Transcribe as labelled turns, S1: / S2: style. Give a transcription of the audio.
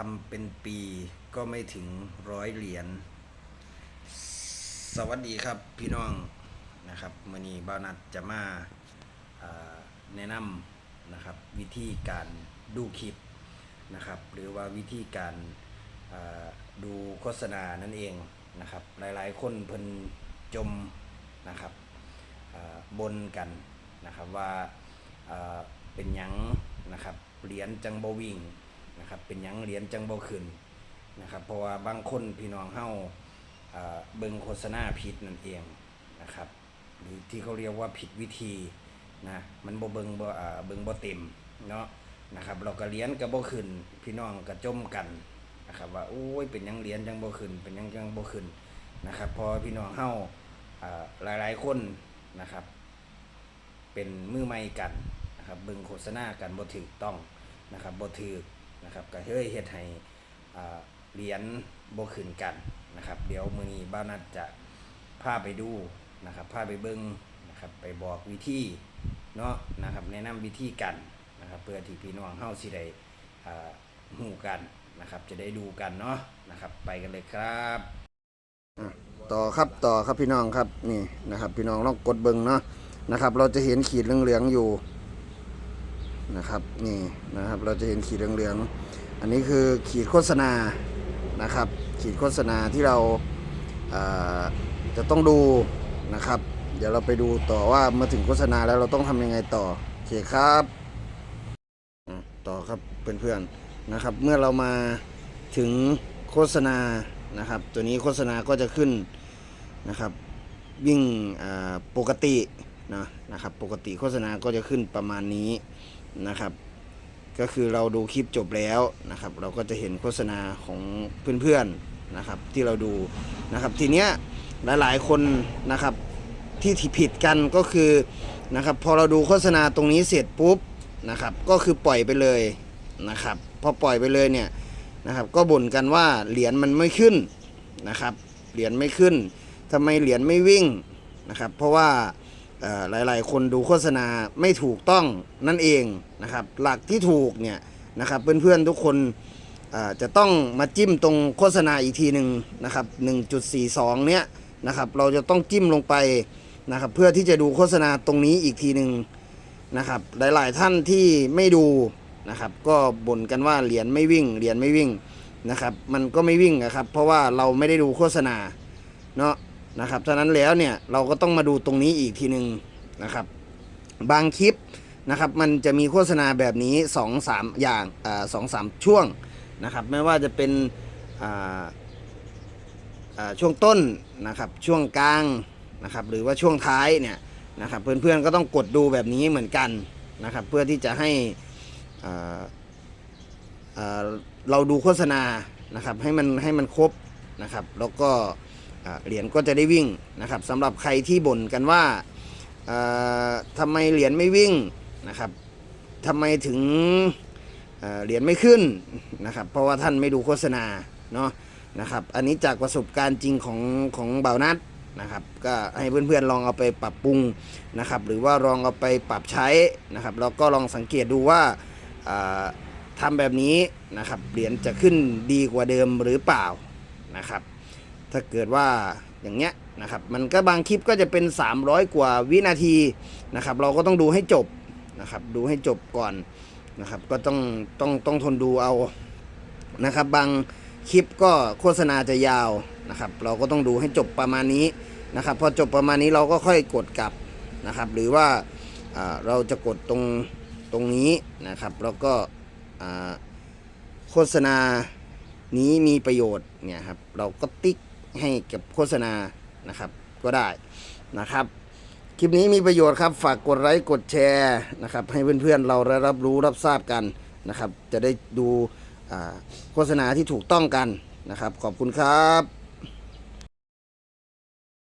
S1: ทำเป็นปีก็ไม่ถึงร้อยเหรียญ สวัสดีครับพี่น้องนะครับมือนี้บ้านัดจะมาแนะนำนะครับวิธีการดูคลิปนะครับ หรือว่าวิธีการดูโฆษณานั่นเองนะครับ หลายๆ คนเพิ่นจมนะครับบนกันนะครับว่าเป็นยังนะครับเหรียญจังบวิ่ง นะครับเป็นยังเหรียญจังบ่ขึ้นนะครับเพราะว่าบางคนพี่น้องเฮาอ่าเบิงโฆษณาผิดนั่นเองนะครับหรือที่เขาเรียกว่าผิดวิธีนะมันบ่เบิงบ่เบิงบ่เต็มเนาะนะครับเราก็เรียนก็บ่ขึ้นพี่น้องก็จมกันนะครับว่าโอ้ยเป็นยังเรียนจังบ่ขึ้นเป็นยังจังบ่ขึ้นนะครับพอพี่น้องเฮาอ่าหลายๆคนนะครับ เป็นมือใหม่กันนะครับเบิ่งโฆษณากันบ่ถูกต้องนะครับบ่ถูก นะครับก็เฮ้ยเฮ็ดให้เหรียญบ่ขึ้นกันนะครับเดี๋ยวมื้อนี้บ้านัดจะพาไปดูนะครับพาไปเบิ่งนะครับไปบอกวิธีเนาะนะครับแนะนำวิธีกันนะครับเพื่อที่พี่น้องเฮาสิได้อ่าฮู้กันนะครับจะได้ดูกันเนาะนะครับไปกันเลยครับต่อครับต่อครับพี่น้องครับนี่นะครับพี่น้องลองกดเบิ่งเนาะนะครับเราจะเห็นขีดเหลืองๆอยู่ นะครับนี่นะครับเราจะเห็นขีดเหลืองๆ อันนี้คือขีดโฆษณานะครับ ขีดโฆษณาที่เราเอ่อจะต้องดูนะครับ เดี๋ยวเราไปดูต่อว่ามื่อถึงโฆษณาแล้วเราต้องทำยังไงต่อโอเคครับต่อครับเพื่อนๆนะครับ เมื่อเรามาถึงโฆษณานะครับ ตัวนี้โฆษณาก็จะขึ้นนะครับ วิ่งปกตินะนะครับ ปกติโฆษณาก็จะขึ้นประมาณนี้ นะครับ ก็คือเราดูคลิปจบแล้วนะครับ เราก็จะเห็นโฆษณาของเพื่อนๆนะครับ ที่เราดูนะครับ ทีเนี้ยหลายๆคนนะครับที่ที่ผิดกันก็คือนะครับพอเราดูโฆษณาตรงนี้เสร็จปุ๊บนะครับ ก็คือปล่อยไปเลยนะครับพอปล่อยไปเลยเนี่ยนะครับก็บ่นกันว่าเหรียญมันไม่ขึ้นนะครับ เหรียญไม่ขึ้นทำไมเหรียญไม่วิ่งนะครับ เพราะว่า หลายๆ คนดูโฆษณาไม่ถูกต้องนั่นเองนะครับ หลักที่ถูกเนี่ยนะครับเพื่อนๆทุกคนจะต้องมาจิ้มตรงโฆษณาอีกทีหนึ่งนะครับ 1.42 เนี้ยนะครับเราจะต้องจิ้มลงไปนะครับเพื่อที่จะดูโฆษณาตรงนี้อีกทีหนึ่งนะครับหลายๆท่านที่ไม่ดูนะครับก็บ่นกันว่าเหรียญไม่วิ่งเหรียญไม่วิ่งนะครับมันก็ไม่วิ่งนะครับเพราะว่าเราไม่ได้ดูโฆษณาเนาะ นะครับฉะนั้นแล้วเนี่ยเราก็ต้องมาดูตรงนี้อีกทีหนึ่งนะครับ บางคลิปนะครับมันจะมีโฆษณาแบบนี้2อสามอย่างสองสามช่วงนะครับไม่ว่าจะเป็นช่วงต้นนะครับช่วงกลางนะครับหรือว่าช่วงท้ายเนี่ยนะครับเพื่อนๆก็ต้องกดดูแบบนี้เหมือนกันนะครับเพื่อที่จะให้เราดูโฆษณานะครับให้มันให้มันครบนะครับแล้วก็ เหรียญก็จะได้วิ่งนะครับสำหรับใครที่บ่นกันว่าทำไมเหรียญไม่วิ่งนะครับทำไมถึงเเหรียญไม่ขึ้นนะครับเพราะว่าท่านไม่ดูโฆษณาเนาะนะครับอันนี้จากประสบการณ์จริงของของเบานัดนะครับก็ให้เพื่อนๆลองเอาไปปรับปรุงนะครับหรือว่าลองเอาไปปรับใช้นะครับแล้วก็ลองสังเกตดูว่าอ่าทำแบบนี้นะครับเหรียญจะขึ้นดีกว่าเดิมหรือเปล่านะครับ ถ้าเกิดว่าอย่างเงี้ยนะครับ มันก็บางคลิปก็จะเป็น 300 กว่าวินาทีนะครับ เราก็ต้องดูให้จบนะครับ ดูให้จบก่อนนะครับ ก็ต้องต้องต้องทนดูเอานะครับ บางคลิปก็โฆษณาจะยาวนะครับ เราก็ต้องดูให้จบประมาณนี้นะครับ พอจบประมาณนี้เราก็ค่อยกดกลับนะครับ หรือว่าเราจะกดตรงตรงนี้นะครับ แล้วก็โฆษณานี้มีประโยชน์เนี่ยครับ เราก็ติ๊ก ให้กับโฆษณานะครับก็ได้นะครับ คลิปนี้มีประโยชน์ครับ ฝากกดไลค์กดแชร์นะครับ ให้เพื่อนๆเราได้รับรู้รับทราบกันนะครับ จะได้ดูโฆษณาที่ถูกต้องกันนะครับ ขอบคุณครับ